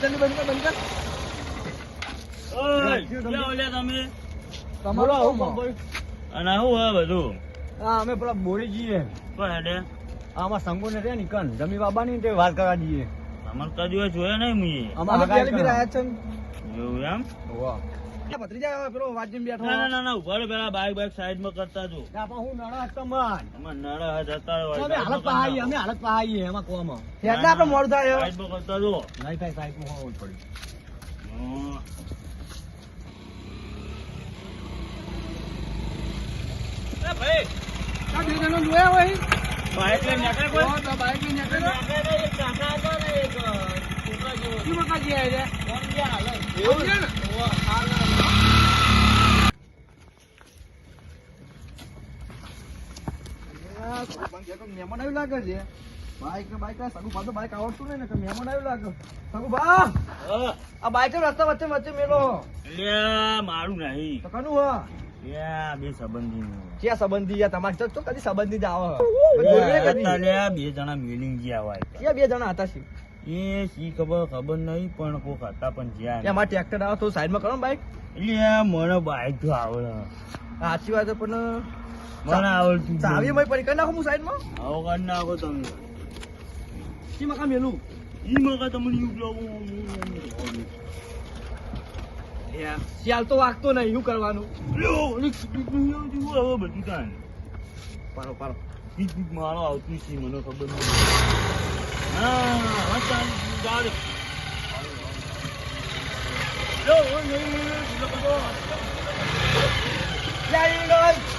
જલ્દી બંધ કર બંધ કર. ઓય, ક્યાં ઓલ્યા તમે. તમારો આવું અને શું હોય બધું. હા અમે પેલા બોરી જઈએ પણ હેડે આમાં સંગો ને રે નિકન જમી બાબાની તે વાત કરવા જઈએ અમારે કદી જોયા નહીં મુએ અમારે પહેલી બી રહ્યા છે એવું એમ? ભત્રીજા પેલો વાજમ બેઠો. ના ના ના ઊભા પેલા બાઈક બાઈક સાઈડમાં કરતા જો. હું નળા તમાર અમે નળા હતા અમે હાલત પહાઈ અમે હાલત પહાઈ એમાં કોમ. એટલે આપણે મોડું થાય સાઈડમાં કરતા જો. નહીં થાય સાઈડમાં હોવું પડ્યું ભાઈ. જોયા હોય બાઈક લઈને નીકળે કોઈ? બાઈક લઈને નીકળે એક કાકા હતા ને એક છોકરા જેવો. શું મકા ગયા છે કોણ ગયા? હાલ એવું છે ને? મહેમાન આવ્યું લાગે છે. બાઈક ને બાઈક સગુ પાછું બાઈક આવડતું નહીં ને કે મહેમાન આવ્યું લાગે. સગુ બા આ બાઈક રસ્તા વચ્ચે વચ્ચે મેલો. મારું નહીં. તો કનું હ બે સંબંધીનું. ક્યાં સંબંધી? તમારે તો તો કદી સંબંધી જ આવે. બે જણા મિલિંગ ગયા હોય ક્યાં બે જણા હતા એ શી ખબર ખબર નહીં પણ કોક હતા પણ જ્યાં ત્યાં ટ્રેક્ટર આવે તો સાઈડમાં કરો બાઈક. એટલે મને બાઈક તો આવડે. સાચી વાત પણ મને આવડતું ચાવી મય પડી કરી નાખું હું સાઈડમાં આવો કાઢ નાખો તમે શી મકા મેલું ઈ મકા તમને યુગ લાવું શિયાલ તો વાગતો નહીં શું કરવાનું હવે બધું તાન. પારો પારો બીજ બીજ મારો આવતું છે મને ખબર નથી હા હા તાન,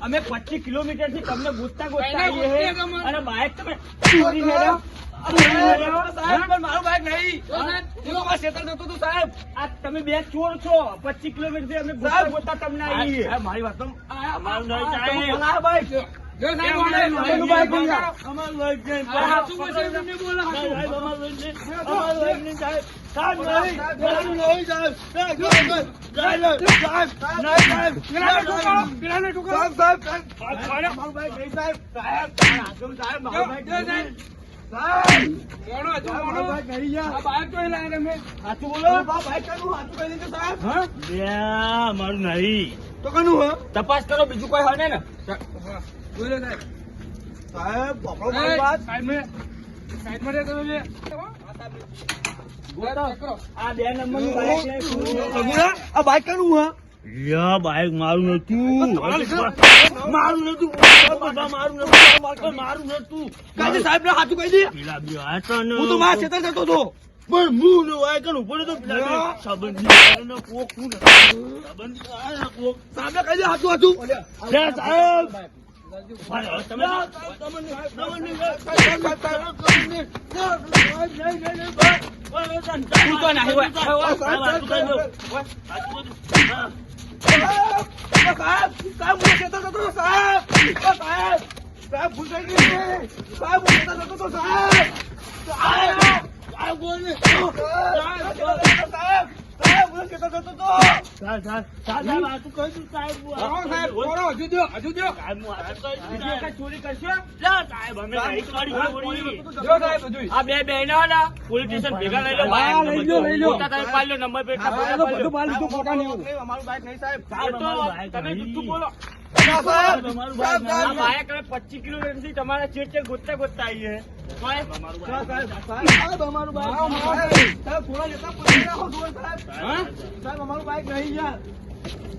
અમે પચીસ કિલોમીટરથી તમને ગુજતા ગુજતા અને બાઇક તમે તમે બે ચોર છો પચીસ કિલોમીટર અમે ગોતા તમને આવીએ મારી વાત સાહેબ મારું નહીં તો કનું તપાસ કરો બીજું કોઈ હોય ને સાહેબ બાઈક મારું હતું મારું નતું બાબા મારું નતું મારું નતું કાજી સાહેબ ને હાથું કહી દે હું તો મારા ખેતર જતો હતો પણ મું નો આય કણ ઉપર તો સંબંધ ને કોક હું સંબંધ કોક સાહેબ કહી દે હાથું હાથું લે સાહેબ તમે સાહેબ સાહેબ હું કહેતો હતો સાહેબ સાહેબ સાહેબ ભૂસાઈ ગઈ સાહેબ હું કહેતો હતો સાહેબ સાહેબ સાહેબ બોલ સાહેબ નંબર પ્લેટ સાહેબ સાહેબ. બોલો. તમારું બાઈક પચીસ કિલોમીટર તમારા ચેટ ચેટ ગોતતા ગોતતા આવીએ. સાહેબ અમારું બાઈક રહી ગયા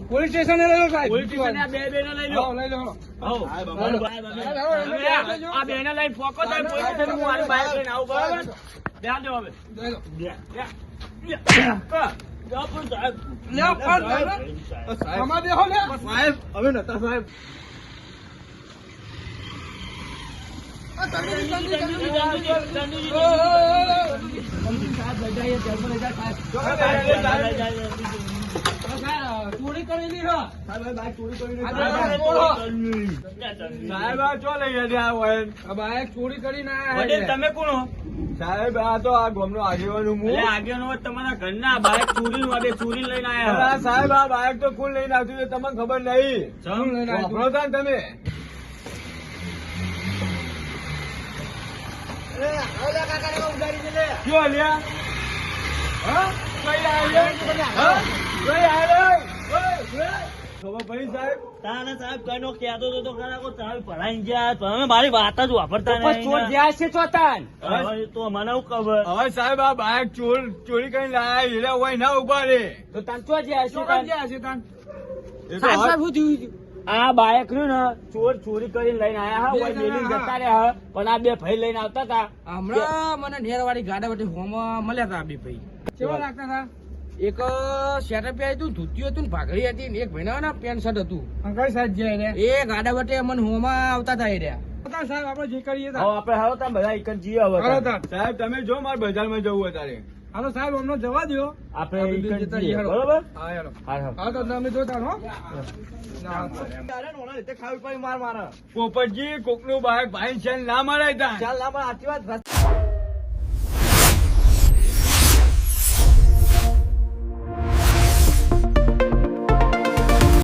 પોલીસ સ્ટેશને લઈ લો સાહેબ. પોલીસ સ્ટેશને બે બે ને લઈ લો. લઈ લો. આ બે ને લઈને ફોકો થાય પોલીસ સ્ટેશન હું મારી બાઈક લઈને આવું બરાબર? ધ્યાન દો હવે. સાહેબ હવે નતા સાહેબ. ચોરી કરેલી સાહેબ કરી ચો લઈ ગયા ચોરી કરીને આયા તમે કોણ સાહેબ આ તો આ ગામનો આગેવાન હું. આગેવાનો હોય તમારા ઘરના બાઇક ચોરી નું આજે ચોરી લઈને આવ્યા સાહેબ આ બાઈક તો કોણ લઈને આવતું તમને ખબર નહીં. આવ્યું? તમે. ક્યો લ્યા હા કઈ આવ્યો હા કઈ આવ્યો ખબર પડી સાહેબ તાને સાહેબ કઈનો કહેતો તો તો ખરા કો તમે ભરાઈ ગયા તમે મારી વાત જ વાપરતા ચોર જ્યાં છે ચોતાન હવે તો મને ખબર હવે સાહેબ આ બાઈક ચોર ચોરી કરીને લાયા હીરા હોય ના ઊભા રે તો તાન ચોર જ્યાં છે તાન. છે તાન? સાહેબ, શું થયું? આ બાયક રહ્યું ને ચોર ચોરી કરીને લઈને આયા હા જણા, જતા રહ્યા હા. પણ આ બે ભાઈ લઈને આવતા હતા. હમણાં મને નેરવાળી ગાડા વટી હોમ મળ્યા હતા બે ભાઈ. કેવા લાગતા હતા? એક સેટઅપ હતું ધોતિયું હતું ને ભાગડી હતી ને એક ભાઈ ના પેન્ટ શર્ટ હતું. કઈ સાહેબ જાય એ ગાડા વટે મને હોમાં આવતા હતા એ રહ્યા. સાહેબ આપણે જે કરીએ આપણે હાલો તમે બધા એક જ જઈએ હવે સાહેબ તમે જો મારે બજારમાં જવું અત્યારે. હાલો સાહેબ અમને જવા દો આપણે. બરોબર? પોપટજી કોકનું બાઈક ભાઈ છે ના મરાય તા ચાલ આપણે આટલી વાત